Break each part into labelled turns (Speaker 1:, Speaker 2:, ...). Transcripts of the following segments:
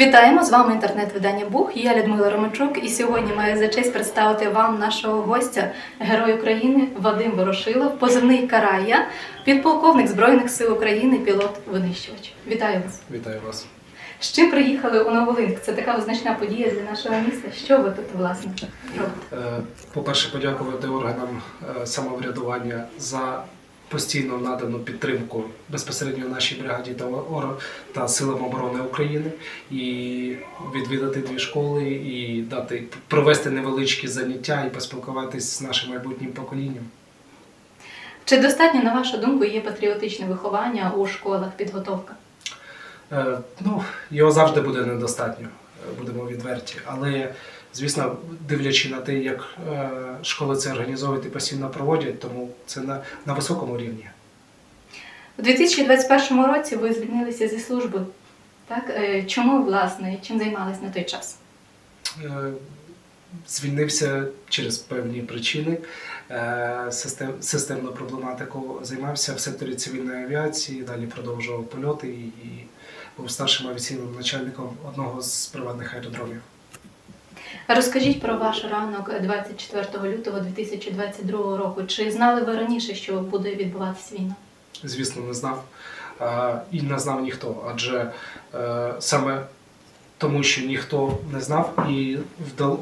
Speaker 1: Вітаємо з вами інтернет-видання Бух. Я Людмила Романчук, і сьогодні маю за честь представити вам нашого гостя, герой України Вадим Ворошилов, позивний Карая, підполковник Збройних сил України, пілот-винищувач. Вітаю вас!
Speaker 2: Вітаю вас.
Speaker 1: З чим приїхали у Новолинськ? Це така визначна подія для нашого міста. Що ви тут власне робите?
Speaker 2: Е, По-перше, подякувати органам е, самоврядування за постійно надану підтримку безпосередньо нашій бригаді та та силам оборони України і відвідати дві школи і дати провести невеличкі заняття і поспілкуватись з нашим майбутнім поколінням.
Speaker 1: Чи достатньо, на вашу думку, є патріотичне виховання у школах, підготовка?
Speaker 2: Е, Ну, його завжди буде недостатньо, е, будемо відверті. Але, звісно, дивлячи на те, як е, школи це організовують і постійно проводять, тому це на, на високому рівні.
Speaker 1: У 2021 році ви звільнилися зі служби. Так? Е, Чому, власне, чим займались на той час?
Speaker 2: Е, Звільнився через певні причини. Систем, системну проблематику займався в секторі цивільної авіації, далі продовжував польоти і був старшим авіаційним начальником одного з приватних аеродромів.
Speaker 1: Розкажіть про ваш ранок 24 лютого 2022 року. Чи знали ви раніше, що буде відбуватися війна?
Speaker 2: звісно, не знав. Е, І не знав ніхто, адже е, саме тому, що ніхто не знав, і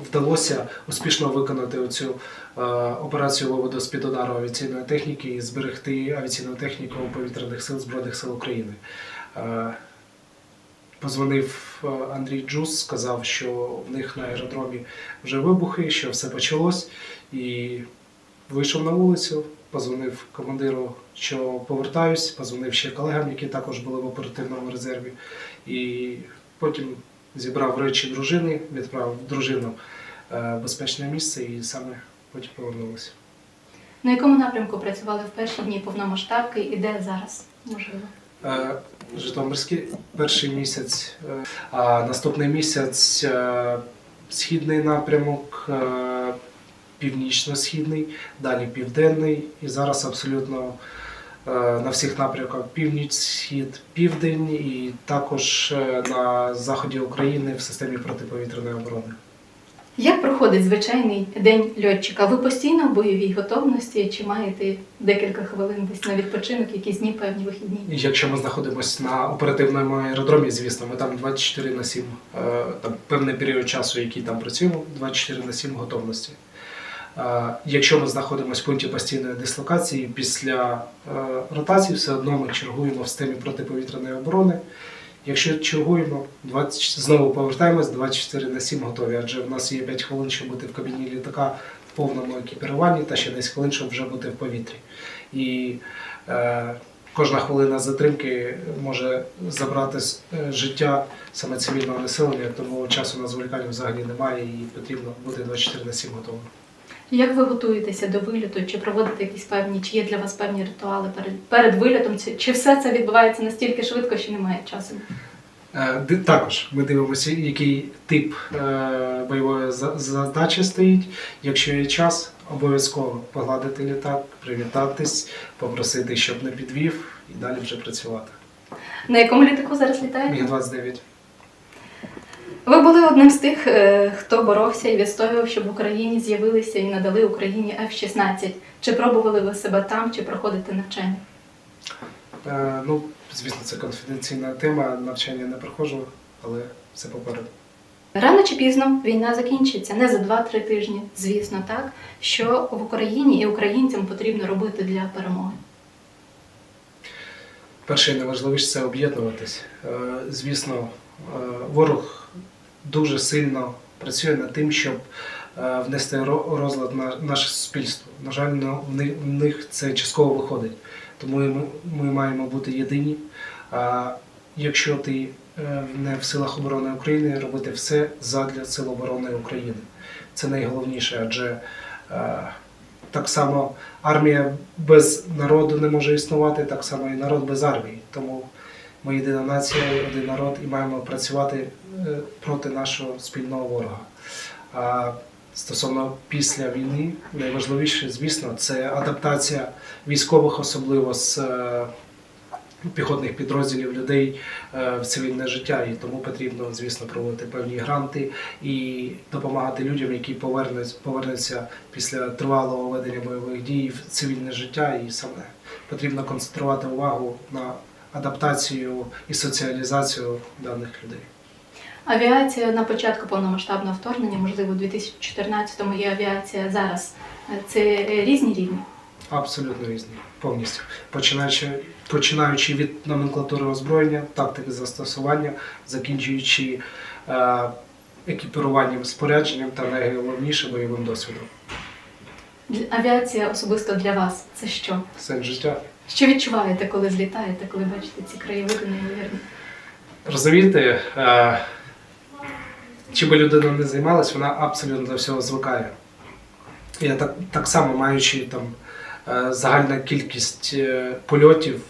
Speaker 2: вдалося успішно виконати оцю е, операцію виводу з-під удару авіаційної техніки і зберегти авіаційну техніку повітряних сил Збройних сил України. Позвонив е, Андрій Джус, сказав, що в них на аеродромі вже вибухи, що все почалось, і вийшов на вулицю, позвонив командиру, що повертаюсь, позвонив ще колегам, які також були в оперативному резерві. І потім зібрав речі дружини, відправив дружину е, в безпечне місце і саме потім повернулися.
Speaker 1: На якому напрямку працювали в перші дні повномасштабки і де зараз можливо?
Speaker 2: Е, Житомирський перший місяць, е, а наступний місяць е, східний напрямок, північно-східний, далі південний, і зараз абсолютно на всіх напрямках північ, схід, південь, і також на заході України в системі протиповітряної оборони.
Speaker 1: Як проходить звичайний день льотчика? Ви постійно в бойовій готовності чи маєте декілька хвилин десь на відпочинок, якісь дні певні вихідні?
Speaker 2: Якщо ми знаходимося на оперативному аеродромі, звісно, ми там 24 на 7, е, там певний період часу, який там працюємо, 24 на 7 готовності. Е, Якщо ми знаходимося в пункті постійної дислокації, після е, ротації все одно ми чергуємо в системі протиповітряної оборони. Якщо чергуємо, 20, знову повертаємось 24 на 7 готові, адже в нас є 5 хвилин, щоб бути в кабіні літака в повному екіпіруванні та ще 10 хвилин, щоб вже бути в повітрі. І е, кожна хвилина затримки може забрати е, життя саме цивільного населення, тому часу на зволікання взагалі немає і потрібно бути 24 на 7 готовим.
Speaker 1: Як ви готуєтеся до виліту? Чи проводите якісь певні, чи є для вас певні ритуали перед, перед вилітом? Чи, чи все це відбувається настільки швидко, що немає часу?
Speaker 2: Е, Також ми дивимося, який тип е, бойової задачі стоїть. Якщо є час, обов'язково погладити літак, привітатись, попросити, щоб не підвів, і далі вже працювати.
Speaker 1: На якому літаку зараз літаєте?
Speaker 2: Міг 29
Speaker 1: Ви були одним з тих, е, хто боровся і відстоював, щоб в Україні з'явилися і надали Україні F-16. Чи пробували ви себе там, чи проходите навчання?
Speaker 2: Е, Ну, звісно, це конфіденційна тема. Навчання не проходжу, але все попереду.
Speaker 1: Рано чи пізно війна закінчиться не за 2-3 тижні, звісно, так. Що в Україні і українцям потрібно робити для перемоги?
Speaker 2: Перше і найважливіше це об'єднуватись. Е, Звісно, е, ворог дуже сильно працює над тим, щоб е, внести розлад на наше суспільство. На жаль, в них це частково виходить. Тому ми, ми маємо бути єдині. А якщо ти е, не в силах оборони України, робити все задля сил оборони України. Це найголовніше, адже е, так само армія без народу не може існувати, так само і народ без армії. Тому ми єдина нація, один народ і маємо працювати е, проти нашого спільного ворога. А стосовно після війни, найважливіше, звісно, це адаптація військових, особливо з е, піхотних підрозділів людей е, в цивільне життя, і тому потрібно, звісно, проводити певні гранти і допомагати людям, які повернуться, після тривалого ведення бойових дій в цивільне життя, і саме потрібно концентрувати увагу на адаптацію і соціалізацію даних людей.
Speaker 1: Авіація на початку повномасштабного вторгнення, можливо, у 2014-му і авіація зараз це різні рівні.
Speaker 2: Абсолютно різні, повністю. Починаючи, починаючи від номенклатури озброєння, тактики застосування, закінчуючи е, екіпіруванням спорядженням та найголовніше бойовим досвідом.
Speaker 1: Авіація особисто для вас це що?
Speaker 2: Сенс життя.
Speaker 1: Що відчуваєте, коли злітаєте, коли бачите ці краєвиди неймовірні?
Speaker 2: Розумієте, е, чим би людина не займалась, вона абсолютно до всього звикає. Я так, так само маючи там е, загальна кількість е, польотів,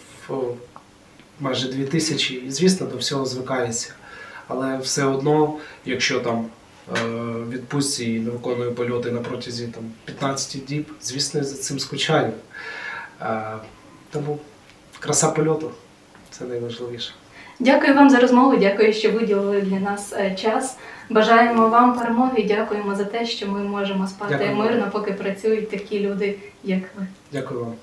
Speaker 2: майже 2000, і звісно, до всього звикається. Але все одно, якщо там відпустці і не виконую польоти на протязі там, 15 діб, звісно, я за цим скучаю. Тому краса польоту це найважливіше.
Speaker 1: Дякую вам за розмову, дякую, що виділили для нас е, час. Бажаємо вам перемоги. Дякуємо за те, що ми можемо спати
Speaker 2: Дякую.
Speaker 1: мирно, поки працюють такі люди, як ви.
Speaker 2: Дякую вам.